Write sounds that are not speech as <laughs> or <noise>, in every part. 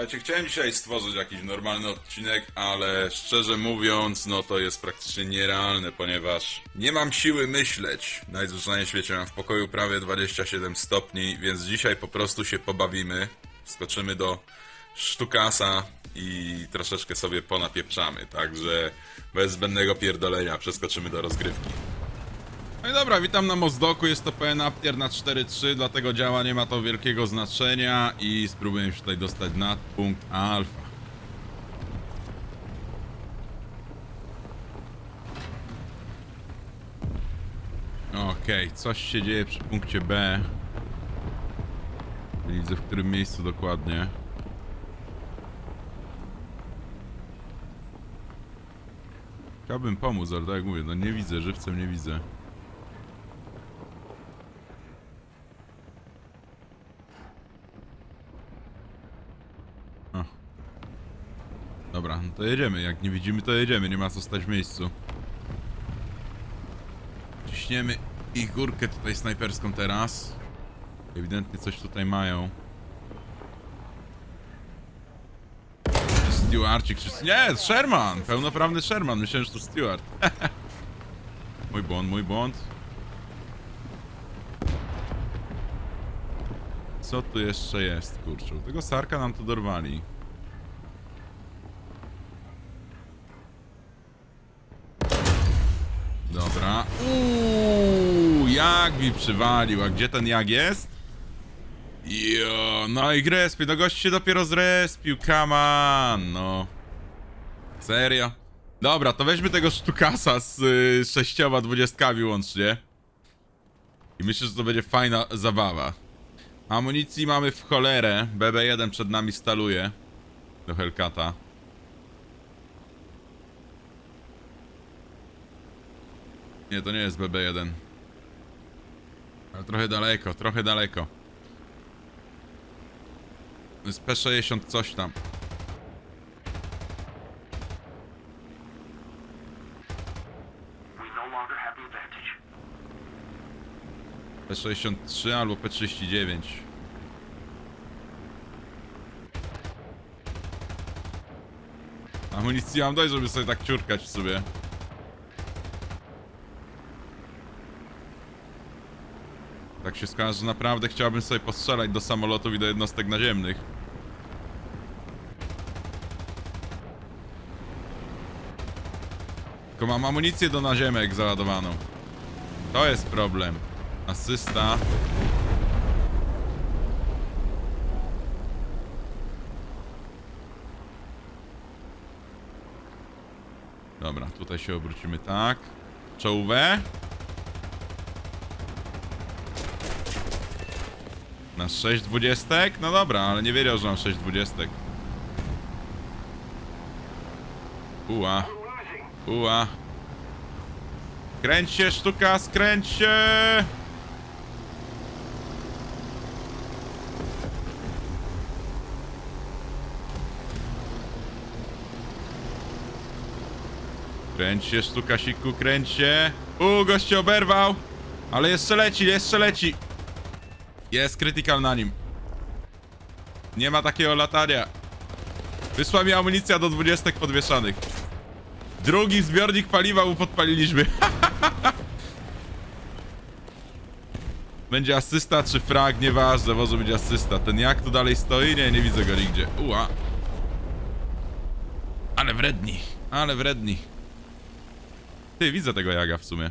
Słuchajcie, chciałem dzisiaj stworzyć jakiś normalny odcinek, ale szczerze mówiąc, no to jest praktycznie nierealne, ponieważ nie mam siły myśleć. Najzwyczajniej w świecie mam w pokoju prawie 27 stopni, więc dzisiaj po prostu się pobawimy. Skoczymy do sztukasa i troszeczkę sobie ponapieprzamy, także bez zbędnego pierdolenia przeskoczymy do rozgrywki. No i dobra, witam na Mozdoku, jest to PN Aptier na 4.3, dlatego działa, nie ma to wielkiego znaczenia i spróbuję się tutaj dostać na punkt alfa. Okej, coś się dzieje przy punkcie B. Widzę w którym miejscu dokładnie. Chciałbym pomóc, ale tak jak mówię, no nie widzę, żywcem nie widzę. O. Dobra, no to jedziemy. Jak nie widzimy, to jedziemy. Nie ma co stać w miejscu. Ciśniemy ich górkę tutaj snajperską teraz. Ewidentnie coś tutaj mają. Stewarcik czy... Nie, Sherman! Pełnoprawny Sherman. Myślałem, że to Stewart. <laughs> mój błąd, mój błąd. Co tu jeszcze jest, kurczę? Tego Sarka nam tu dorwali. Jak mi przywalił. A gdzie ten jak jest? Jo, no i respie. No gość się dopiero zrespił, come on, no. Serio? Dobra, to weźmy tego sztukasa z y, sześcioma dwudziestkami łącznie. I myślę, że to będzie fajna zabawa. Amunicji mamy w cholerę. BB1 przed nami staluje. Do Hellcata. Nie, to nie jest BB1. Ale trochę daleko, trochę daleko. To jest P60 coś tam. No longer have the advantage. P63 albo P39. Amunicji mam dość, żeby sobie tak ciurkać w sobie. Tak się składa, że naprawdę chciałbym sobie postrzelać do samolotów i do jednostek naziemnych. Tylko mam amunicję do naziemek załadowaną. To jest problem. Asysta. Dobra, tutaj się obrócimy tak. Czołówę. Na 6 dwudziestek? No dobra, ale nie wiedział, że mam 6 dwudziestek. Uła. Uła. Kręć się, sztuka, skręć się! Kręć się, sztuka, siku, kręć się. U, goście oberwał! Ale jeszcze leci, jeszcze leci! Jest krytykal na nim. Nie ma takiego latania. Wyszła mi amunicja do dwudziestek podwieszanych. Drugi zbiornik paliwa mu podpaliliśmy. <laughs> Będzie asysta czy frag, nieważne, może być asysta. Ten jak tu dalej stoi? Nie, nie widzę go nigdzie. Uła. Ale wredni, ale wredni. Ty, widzę tego jaga w sumie.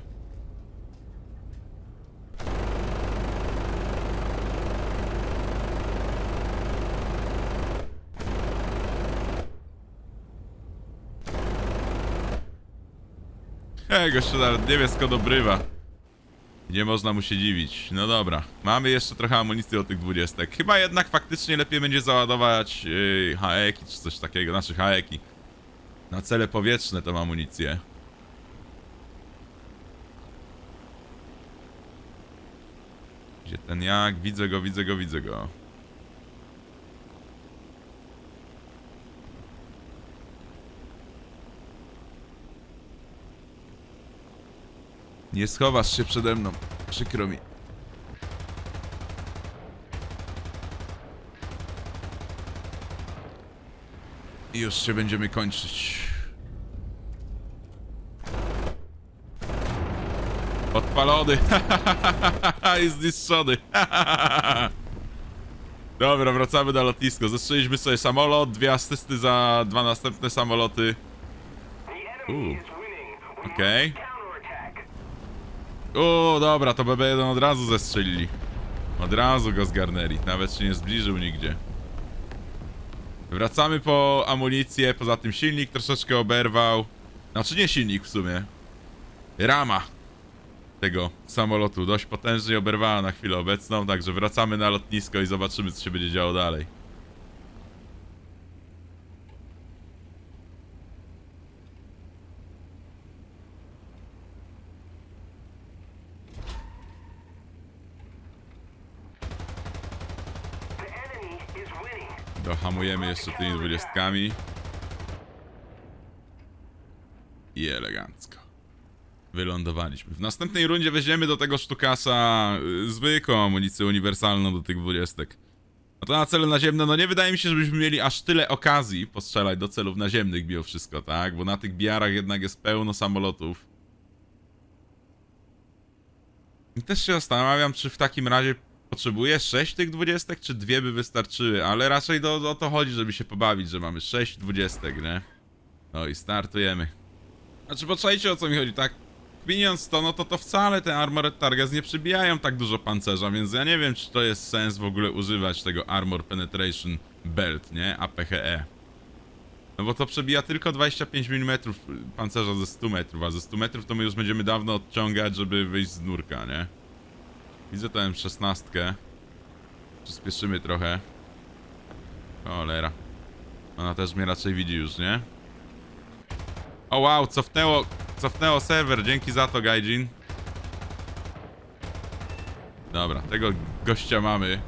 Gościu nawet nie wie skąd obrywa. Nie można mu się dziwić. No dobra, mamy jeszcze trochę amunicji do tych dwudziestek. Chyba jednak faktycznie lepiej będzie załadować yy, haeki czy coś takiego, znaczy haeki. Na cele powietrzne tą amunicję. Gdzie ten jak? Widzę go, widzę go, widzę go. Nie schowasz się przede mną. Przykro mi. I już się będziemy kończyć. Odpalony. <laughs> I zniszczony. <laughs> Dobra, wracamy na lotnisko. Zastrzeliliśmy sobie samolot, dwie asysty za dwa następne samoloty. Uuu. Okej. O, dobra, to BB1 od razu zestrzelili. Od razu go zgarnęli. Nawet się nie zbliżył nigdzie. Wracamy po amunicję, poza tym silnik troszeczkę oberwał. Znaczy nie silnik w sumie. Rama tego samolotu dość potężnie oberwała na chwilę obecną, także wracamy na lotnisko i zobaczymy co się będzie działo dalej. Jeszcze tymi dwudziestkami. I elegancko. Wylądowaliśmy. W następnej rundzie weźmiemy do tego sztukasa y, zwykłą amunicję uniwersalną do tych dwudziestek. No to na cele naziemne, no nie wydaje mi się, żebyśmy mieli aż tyle okazji postrzelać do celów naziemnych bio wszystko, tak? Bo na tych biarach jednak jest pełno samolotów. I też się zastanawiam, czy w takim razie potrzebuję 6 tych dwudziestek, czy dwie by wystarczyły, ale raczej do, o to chodzi, żeby się pobawić, że mamy 6 dwudziestek, nie? No i startujemy. Znaczy, poczajcie o co mi chodzi, tak? Kminiąc to, no to to wcale te Armored Targets nie przybijają tak dużo pancerza, więc ja nie wiem, czy to jest sens w ogóle używać tego Armor Penetration Belt, nie? APHE. No bo to przebija tylko 25 mm pancerza ze 100 metrów, a ze 100 metrów to my już będziemy dawno odciągać, żeby wyjść z nurka, nie? Widzę tę M16. Przyspieszymy trochę. Cholera. Ona też mnie raczej widzi już, nie? O wow, cofnęło, cofnęło serwer, dzięki za to, Gaijin. Dobra, tego gościa mamy.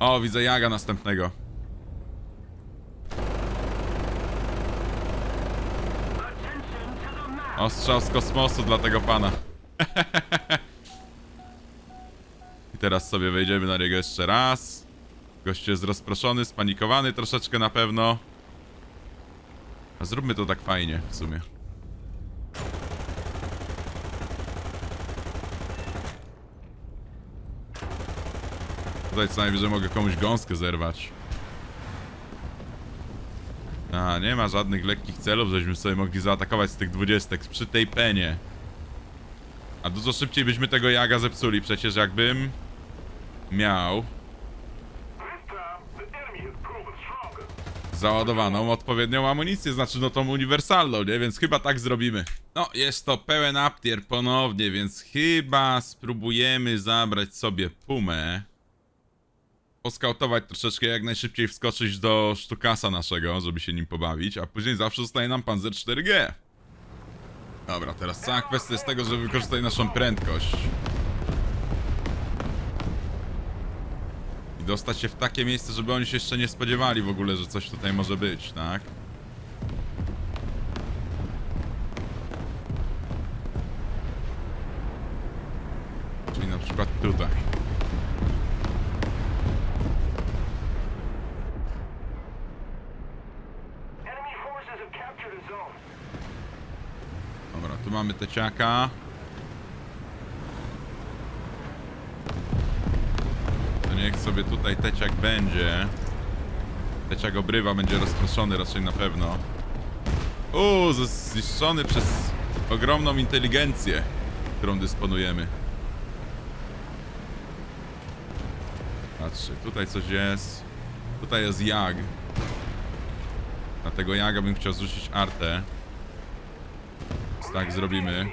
O, widzę jaga następnego. Ostrzał z kosmosu dla tego pana. I teraz sobie wejdziemy na niego jeszcze raz. Gościu jest rozproszony, spanikowany troszeczkę na pewno. A zróbmy to tak fajnie w sumie. Tutaj co najwyżej mogę komuś gąskę zerwać. A, nie ma żadnych lekkich celów, żeśmy sobie mogli zaatakować z tych dwudziestek przy tej penie. A dużo szybciej byśmy tego jaga zepsuli, przecież jakbym miał załadowaną odpowiednią amunicję, znaczy no tą uniwersalną, nie? Więc chyba tak zrobimy. No, jest to pełen aptier ponownie, więc chyba spróbujemy zabrać sobie pumę. Poskautować troszeczkę, jak najszybciej wskoczyć do sztukasa naszego, żeby się nim pobawić, a później zawsze zostaje nam Panzer 4G. Dobra, teraz cała kwestia jest tego, żeby wykorzystać naszą prędkość. I dostać się w takie miejsce, żeby oni się jeszcze nie spodziewali w ogóle, że coś tutaj może być, tak? Czyli na przykład tutaj. Enemy forces have captured a zone. Dobra, teciaka. To niech sobie tutaj teciak będzie. Teciak obrywa, będzie rozproszony raczej na pewno. Uuu, zniszczony przez ogromną inteligencję, którą dysponujemy. Patrzcie, tutaj coś jest. Tutaj jest jag. Na tego jaga bym chciał zrzucić artę. Tak zrobimy.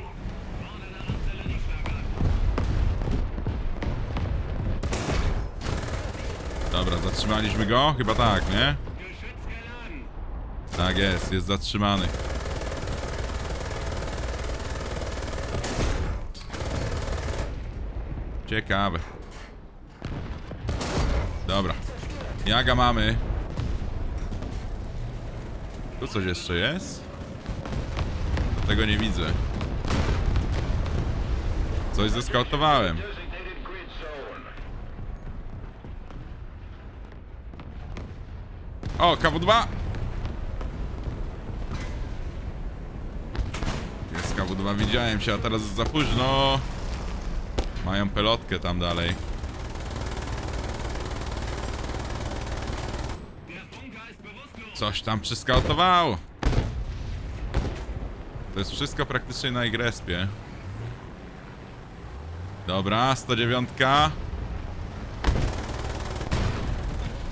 Dobra, zatrzymaliśmy go? Chyba tak, nie? Tak jest, jest zatrzymany. Ciekawe. Dobra. Jaga mamy. Tu coś jeszcze jest? Tego nie widzę. Coś zeskautowałem. O, KW2! Jest KW2, widziałem się, a teraz za późno. Mają pelotkę tam dalej. Coś tam przyskautowało. To jest wszystko praktycznie na igrespie. Dobra, 109.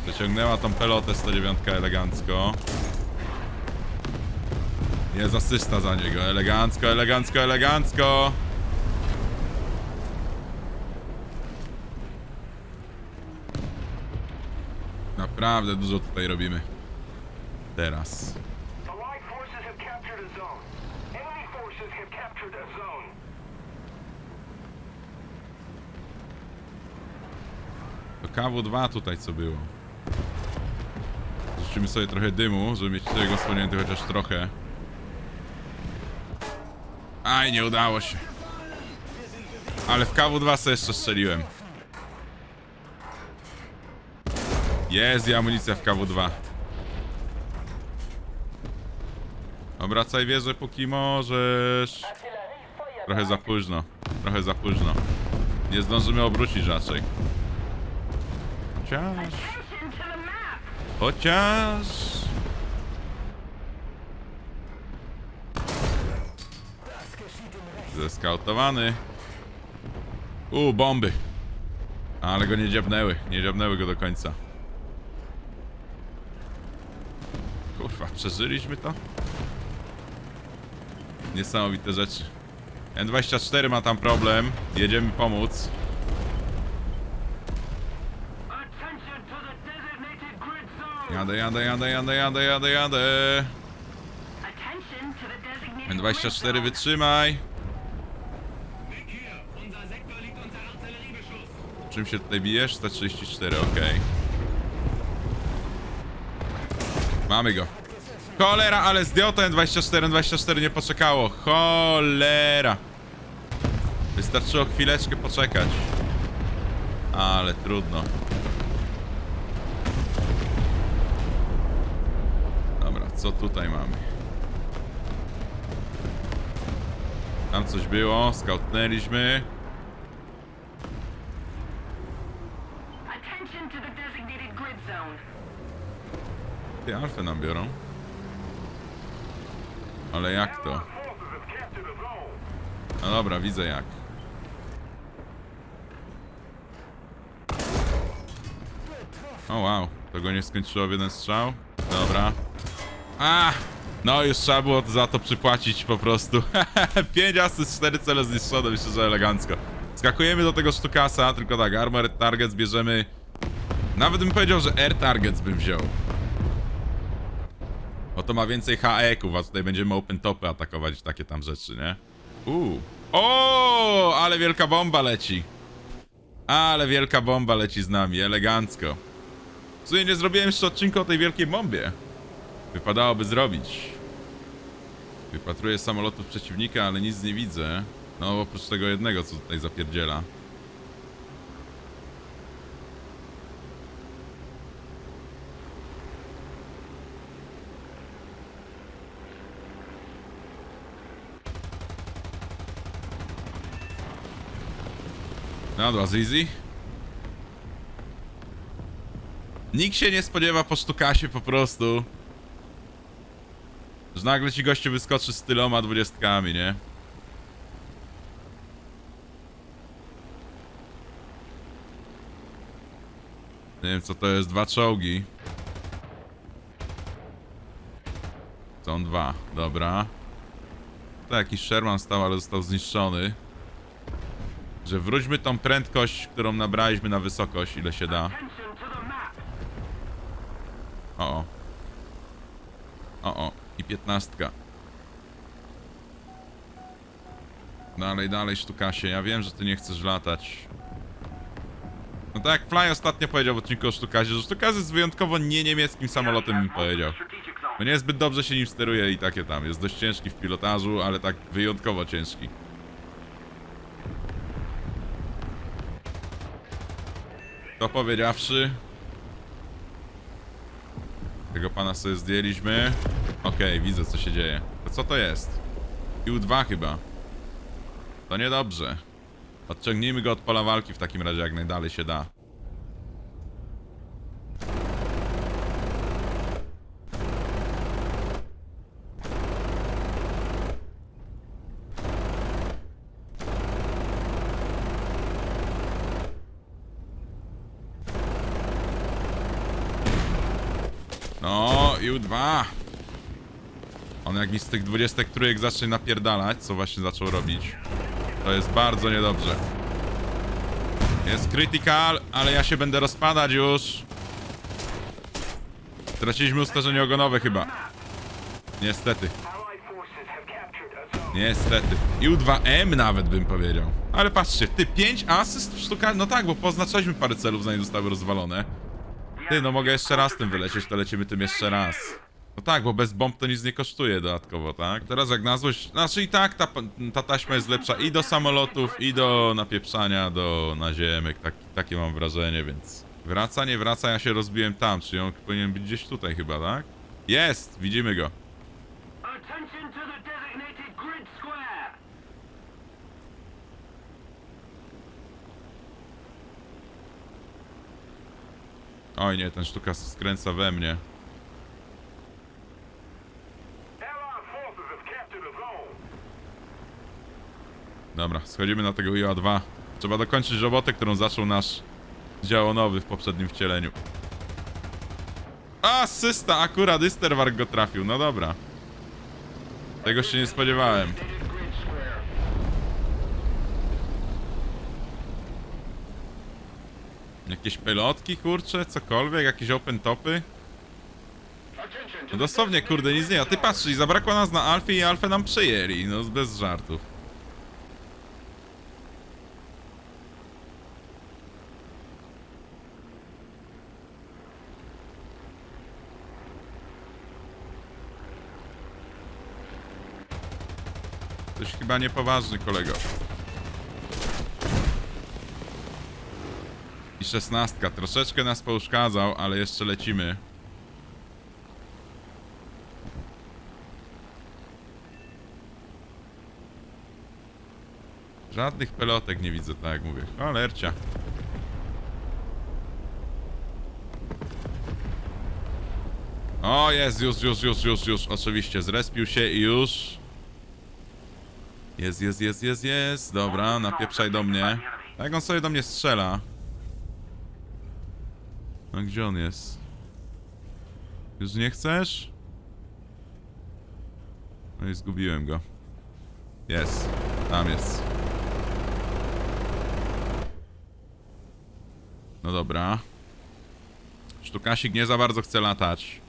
Przeciągnęła tą pelotę 109 elegancko. Jest asysta za niego. Elegancko, elegancko, elegancko. Naprawdę dużo tutaj robimy. Teraz. KW2 tutaj co było. Rzucimy sobie trochę dymu, żeby mieć tego wspomnięty chociaż trochę. Aj, nie udało się. Ale w KW2 sobie jeszcze strzeliłem. Jest i amunicja w KW2. Obracaj wieżę póki możesz. Trochę za późno. Trochę za późno. Nie zdążymy obrócić raczej. Chociaż... Chociaż... Zeskautowany. U, bomby. Ale go nie dziabnęły. Nie dziabnęły go do końca. Kurwa, przeżyliśmy to? Niesamowite rzeczy. N24 ma tam problem. Jedziemy pomóc. Jadę, jadę, jadę, jadę, jadę, jadę, jadę. Attention to the designated grid N24 zone. wytrzymaj. Czym się tutaj bijesz? 134, okej. Mamy go. Cholera, ale zdjął ten 24, 24 nie poczekało. Cholera. Wystarczyło chwileczkę poczekać. Ale trudno. Co tutaj mamy? Tam coś było, skautnęliśmy. Ty alfę nam biorą. Ale jak to? No dobra, widzę jak. O wow, to go nie skończyło w jeden strzał. Dobra. A! No już trzeba było za to przypłacić po prostu. 5 asyst, 4 cele zniszczone, myślę, że elegancko. Skakujemy do tego sztukasa, tylko tak, armored targets bierzemy... Nawet bym powiedział, że air targets bym wziął. Oto ma więcej HE-ków, a tutaj będziemy open topy atakować takie tam rzeczy, nie? Uuu. O, ale wielka bomba leci. Ale wielka bomba leci z nami, elegancko. W sumie nie zrobiłem jeszcze odcinku o tej wielkiej bombie. Wypadałoby zrobić. Wypatruję samolotów przeciwnika, ale nic nie widzę. No, oprócz tego jednego, co tutaj zapierdziela. No, was easy. Nikt się nie spodziewa po sztukasie po prostu. Że nagle ci gościu wyskoczy z tyloma dwudziestkami, nie? Nie wiem co to jest, dwa czołgi. Są dwa, dobra. To jakiś Sherman stał, ale został zniszczony. Że wróćmy tą prędkość, którą nabraliśmy na wysokość, ile się da. O, o. O, o. I piętnastka. Dalej, dalej, sztukasie. Ja wiem, że ty nie chcesz latać. No tak jak Fly ostatnio powiedział w odcinku o sztukazie, że sztukas jest wyjątkowo nie niemieckim samolotem, bym powiedział. No niezbyt dobrze się nim steruje i takie tam. Jest dość ciężki w pilotażu, ale tak wyjątkowo ciężki. To powiedziawszy... Tego pana sobie zdjęliśmy. Okej, widzę co się dzieje. To co to jest? U2 chyba. To niedobrze. Odciągnijmy go od pola walki w takim razie jak najdalej się da. No, U2. On jak mi z tych 20 trójek zacznie napierdalać, co właśnie zaczął robić, to jest bardzo niedobrze. Jest critical, ale ja się będę rozpadać już. Straciliśmy ustarzenie ogonowe chyba. Niestety. Niestety. I U2M nawet bym powiedział. Ale patrzcie, ty 5 asyst sztuka. No tak, bo poznaczyliśmy parę celów, zanim zostały rozwalone. Ty, no mogę jeszcze raz tym wylecieć, to lecimy tym jeszcze raz. No tak, bo bez bomb to nic nie kosztuje dodatkowo, tak? Teraz jak na złość, znaczy i tak ta, ta taśma jest lepsza i do samolotów, i do napieprzania, do naziemek, tak, takie mam wrażenie, więc... Wraca, nie wraca, ja się rozbiłem tam, czyli on powinien być gdzieś tutaj chyba, tak? Jest! Widzimy go. Oj nie, ten sztuka skręca we mnie. Dobra, schodzimy na tego IO-2. Trzeba dokończyć robotę, którą zaczął nasz działonowy w poprzednim wcieleniu. Asysta! Akurat Isterwark go trafił, no dobra. Tego się nie spodziewałem. Jakieś pelotki, kurcze, cokolwiek, jakieś open topy. No dosłownie, kurde, nic nie. A ty patrz, i zabrakło nas na Alfie i Alfę nam przejęli. No, bez żartów. Coś chyba niepoważny, kolego. I szesnastka. Troszeczkę nas pouszkadzał, ale jeszcze lecimy. Żadnych pelotek nie widzę, tak jak mówię. O, lercia. O, jest, już, już, już, już, już. Oczywiście, zrespił się i już. Jest, jest, jest, jest, jest. Dobra, napieprzaj do mnie. A Jak on sobie do mnie strzela? A gdzie on jest? Już nie chcesz? No i zgubiłem go. Jest. Tam jest. No dobra. Sztukasik nie za bardzo chce latać.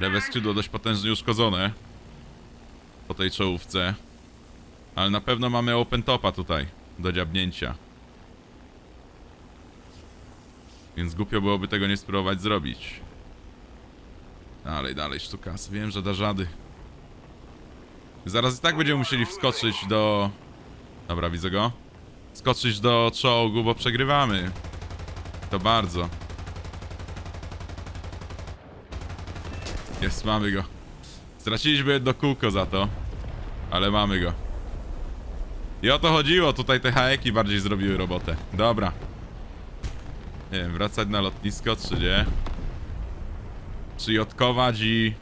Lewe skrzydło dość potężnie uszkodzone. Po tej czołówce. Ale na pewno mamy open topa tutaj. Do dziabnięcia. Więc głupio byłoby tego nie spróbować zrobić. Dalej, dalej, sztukas. Wiem, że da żady. Zaraz i tak będziemy musieli wskoczyć do... Dobra, widzę go. Skoczyć do czołgu, bo przegrywamy. To bardzo. Jest, mamy go. Straciliśmy jedno kółko za to. Ale mamy go. I o to chodziło, tutaj te haeki bardziej zrobiły robotę. Dobra. Nie wiem, wracać na lotnisko, czy nie? Czy jotkować i...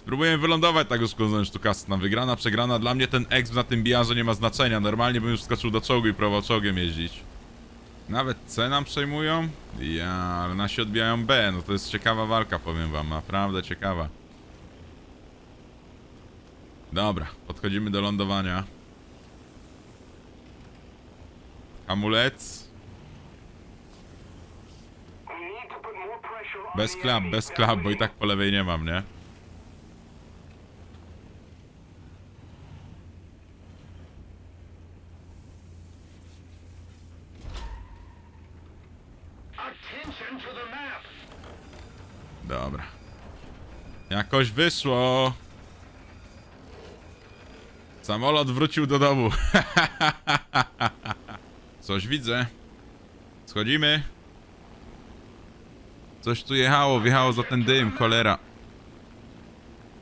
Spróbuję wylądować tak uszkodzonym sztukasem. Wygrana, przegrana. Dla mnie ten exp na tym biarze nie ma znaczenia. Normalnie bym już skoczył do czołgu i próbował czołgiem jeździć. Nawet C nam przejmują? Ja, ale nasi odbijają B. No to jest ciekawa walka, powiem wam. Naprawdę ciekawa. Dobra, podchodzimy do lądowania. On Bez klap, bez klap, bo i tak po lewej nie mam, nie? Dobra. Jakoś wyszło. Samolot wrócił do domu. <laughs> Coś widzę. Schodzimy. Coś tu jechało, wjechało za ten dym, cholera.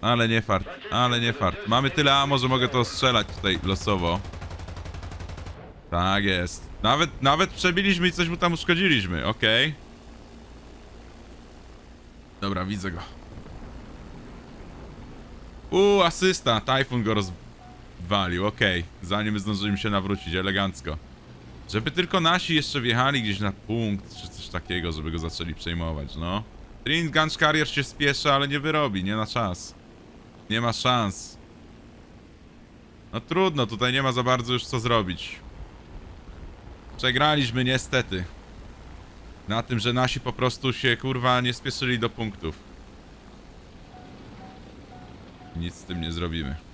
Ale nie fart, ale nie fart. Mamy tyle amo, że mogę to strzelać tutaj losowo. Tak jest. Nawet, nawet przebiliśmy i coś mu tam uszkodziliśmy, okej. Dobra, widzę go. Uuu, asysta. Tajfun go rozwalił, okej. Zanim zdążymy się nawrócić, elegancko. Żeby tylko nasi jeszcze wjechali gdzieś na punkt, czy coś takiego, żeby go zaczęli przejmować, no. Trin Gunch Carrier się spieszy, ale nie wyrobi, nie na czas. Nie ma szans. No trudno, tutaj nie ma za bardzo już co zrobić. Przegraliśmy niestety. Na tym, że nasi po prostu się kurwa nie spieszyli do punktów. Nic z tym nie zrobimy.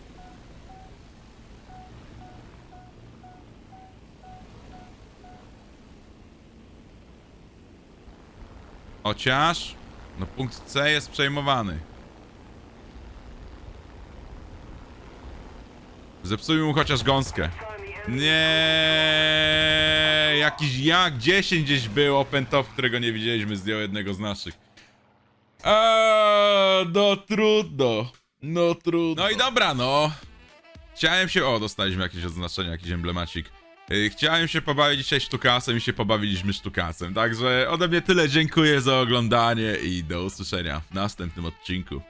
Chociaż, no punkt C jest przejmowany. Zepsujmy mu chociaż gąskę. Nie, jakiś jak 10 gdzieś był open top, którego nie widzieliśmy, zdjął jednego z naszych. Eee, no trudno. No trudno. No i dobra, no. Chciałem się. O, dostaliśmy jakieś odznaczenie, jakiś emblemacik. Yy, Chciałem się pobawić dzisiaj sztukasem i się pobawiliśmy sztukasem. Także ode mnie tyle. Dziękuję za oglądanie i do usłyszenia w następnym odcinku.